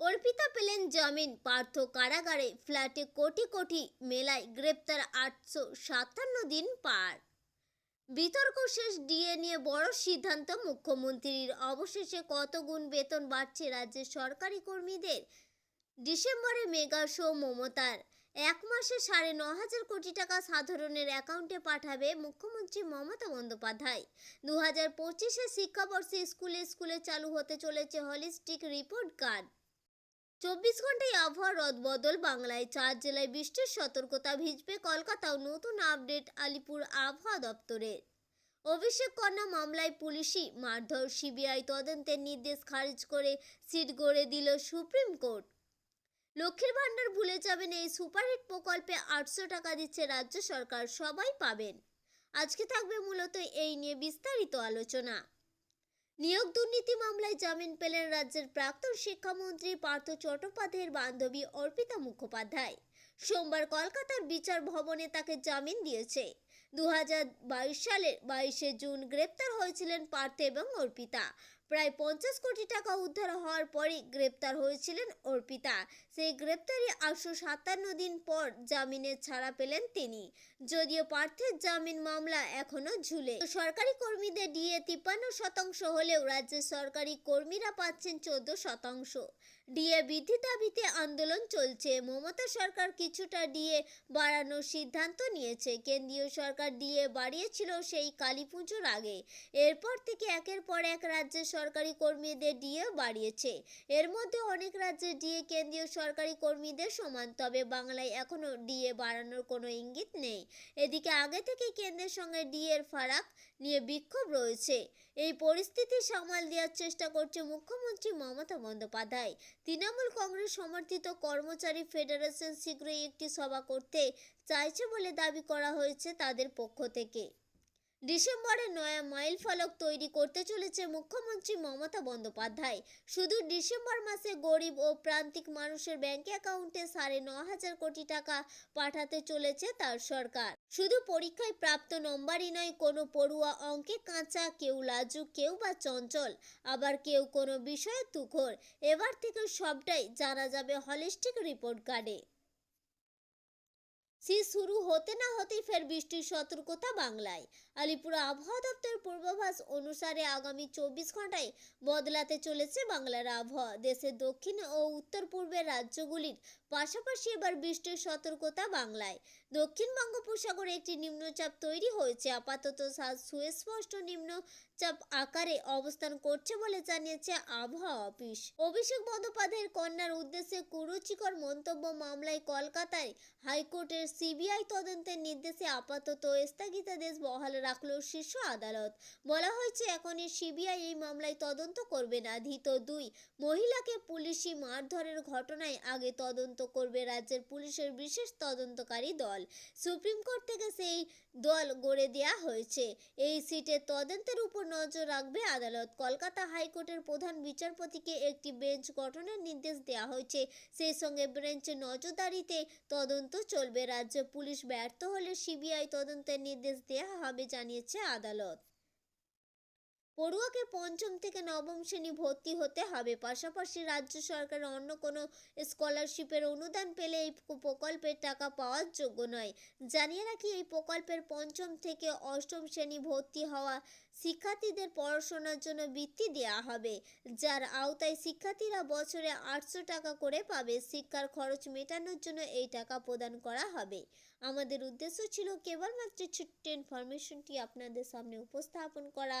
অর্পিতা পেলেন জামিন। পার্থ কারাগারে ফ্ল্যাটে কোটি কোটি মেলায় গ্রেপ্তার আটশো সাতান্ন দিন পার। বিতর্ক শেষ, ডিএ নিয়ে বড় সিদ্ধান্ত। মুখ্যমন্ত্রীর অবশেষে কত গুণ বেতন বাড়ছে রাজ্যের সরকারি কর্মীদের? ডিসেম্বরে মেগা শো মমতার। এক মাসে সাড়ে ন হাজার কোটি টাকা সাধারণের অ্যাকাউন্টে পাঠাবে মুখ্যমন্ত্রী মমতা বন্দ্যোপাধ্যায়। দু হাজার পঁচিশে শিক্ষাবর্ষে স্কুলে স্কুলে চালু হতে চলেছে হলিস্টিক রিপোর্ট কার্ড। চব্বিশ ঘন্টায় আবহাওয়া রদবদল, বাংলায় চার জেলায় বৃষ্টির সতর্কতা ভিজবে কলকাতাও নতুন আপডেট আলিপুর আবহাওয়া দপ্তরের। অভিষেক কন্যা মামলায় পুলিশি মারধর, সিবিআই তদন্তের নির্দেশ খারিজ করে সিট গড়ে দিল সুপ্রিম কোর্ট। লক্ষ্মীর ভাণ্ডার ভুলে যাবেন এই সুপারহিট প্রকল্পে আটশো টাকা দিচ্ছে রাজ্য সরকার, সবাই পাবেন। আজকে থাকবে মূলত এই নিয়ে বিস্তারিত আলোচনা। নিয়োগ দুর্নীতি মামলায় জামিন পেলেন রাজ্যের প্রাক্তন শিক্ষামন্ত্রী পার্থ চট্টোপাধ্যায়ের বান্ধবী অর্পিতা মুখোপাধ্যায়। সোমবার কলকাতার বিচার ভবনে তাকে জামিন দিয়েছে। দু সালের বাইশে জুন গ্রেপ্তার হয়েছিলেন পার্থ এবং অর্পিতা। প্রায় পঞ্চাশ কোটি টাকা উদ্ধার হওয়ার পরই গ্রেপ্তার হয়েছিলেন অর্পিতা। সেই গ্রেপ্তারি আটশো সাতান্ন দিন পর জামিনে ছাড়া পেলেন তিনি। যদিও পার্থের জামিন মামলা এখনও ঝুলে। সরকারি কর্মীদের ডিএ তিপ্পান্ন শতাংশ হলেও রাজ্যের সরকারি কর্মীরা পাচ্ছেন চোদ্দ শতাংশ। ডিএ বৃদ্ধি দাবিতে আন্দোলন চলছে। মমতা সরকার কিছুটা ডিএ বাড়ানোর সিদ্ধান্ত নিয়েছে। কেন্দ্রীয় সরকার ডিএ বাড়িয়েছিল সেই কালী পুজোর আগে। এরপর থেকে একের পর এক রাজ্যের সরকারি কর্মীদের ডিএ বাড়িয়েছে। এর মধ্যে অনেক রাজ্যের ডিএ কেন্দ্রীয় সরকারি কর্মীদের সমান, তবে বাংলায় এখনও ডিএ বাড়ানোর কোনো ইঙ্গিত নেই। এদিকে আগে থেকে কেন্দ্রের সঙ্গে ডিএর ফারাক নিয়ে বিক্ষোভ রয়েছে। এই পরিস্থিতি সামাল দেওয়ার চেষ্টা করছে মুখ্যমন্ত্রী মমতা বন্দ্যোপাধ্যায়। তৃণমূল কংগ্রেস সমর্থিত কর্মচারী ফেডারেশন শীঘ্রই একটি সভা করতে চাইছে বলে দাবি করা হয়েছে তাদের পক্ষ থেকে। ডিসেম্বরে নয়া মাইল ফলক তৈরি করতে চলেছে মুখ্যমন্ত্রী মমতা বন্দ্যোপাধ্যায়। শুধু ডিসেম্বর মাসে গরিব ও প্রান্তিক মানুষের ব্যাংক অ্যাকাউন্টে সাড়ে ন হাজার কোটি টাকা পাঠাতে চলেছে তার সরকার। শুধু পরীক্ষায় প্রাপ্ত নম্বরই নয়, কোনো পড়ুয়া অঙ্কে কাঁচা, কেউ লাজুক, কেউ বা চঞ্চল, আবার কেউ কোনো বিষয়ে তুখর এবার থেকে সবটাই জানা যাবে হলিস্টিক রিপোর্ট কার্ডে শীত শুরু হতে না হতেই ফের বৃষ্টির সতর্কতা বাংলায়। আলিপুর আবহাওয়া দপ্তরের পূর্বাভাস অনুসারে আগামী চব্বিশ ঘন্টায় বদলাতে চলেছে বাংলার আবহাওয়া। দেশের দক্ষিণ ও উত্তর পূর্বের রাজ্যগুলির পাশাপাশি এবার বৃষ্টির সতর্কতা বাংলায়। দক্ষিণ বঙ্গোপসাগরে একটি নিম্নচাপ তৈরি হয়েছে। আপাতত সুস্পষ্ট নিম্নচাপ আকারে অবস্থান করছে বলে জানিয়েছে আবহাওয়া অফিস। অভিষেক বন্দ্যোপাধ্যায়ের কন্যার উদ্দেশ্যে কুরুচিকর মন্তব্য মামলায় কলকাতায় হাইকোর্টের সিবিআই তদন্তের নির্দেশে আপাতত স্থগিতাদেশ বহাল রাখল শীর্ষ আদালত। বলা হয়েছে, এখনই সিবিআই এই মামলায় তদন্ত করবে না। ধৃত দুই মহিলাকে পুলিশি মারধরের ঘটনায় আগে তদন্ত করবে রাজ্যের পুলিশের বিশেষ তদন্তকারী দল। সুপ্রিম কোর্ট থেকে সেই দল গড়ে দেওয়া হয়েছে। এই সিটের তদন্তের উপর নজর রাখবে আদালত। কলকাতা হাইকোর্টের প্রধান বিচারপতিকে একটি বেঞ্চ গঠনের নির্দেশ দেওয়া হয়েছে। সেই সঙ্গে বেঞ্চের নজরদারিতে তদন্ত চলবে রাজ্য। পুলিশ ব্যর্থ হলে সিবিআই তদন্তের নির্দেশ দেওয়া হবে জানিয়েছে আদালত। পড়ুয়াকে পঞ্চম থেকে নবম শ্রেণি ভর্তি হতে হবে। পাশাপাশি রাজ্য সরকারের অন্য কোনো স্কলারশিপের অনুদান পেলে এই প্রকল্পের টাকা পাওয়ার যোগ্য নয়। জানিয়ে রাখি, এই প্রকল্পের পঞ্চম থেকে অষ্টম শ্রেণি ভর্তি হওয়া শিক্ষার্থীদের পড়াশোনার জন্য বৃত্তি দেওয়া হবে, যার আওতায় শিক্ষার্থীরা বছরে আটশো টাকা করে পাবে। শিক্ষার খরচ মেটানোর জন্য এই টাকা প্রদান করা হবে। আমাদের উদ্দেশ্য ছিল কেবলমাত্র ছোট্ট ইনফরমেশনটি আপনাদের সামনে উপস্থাপন করা।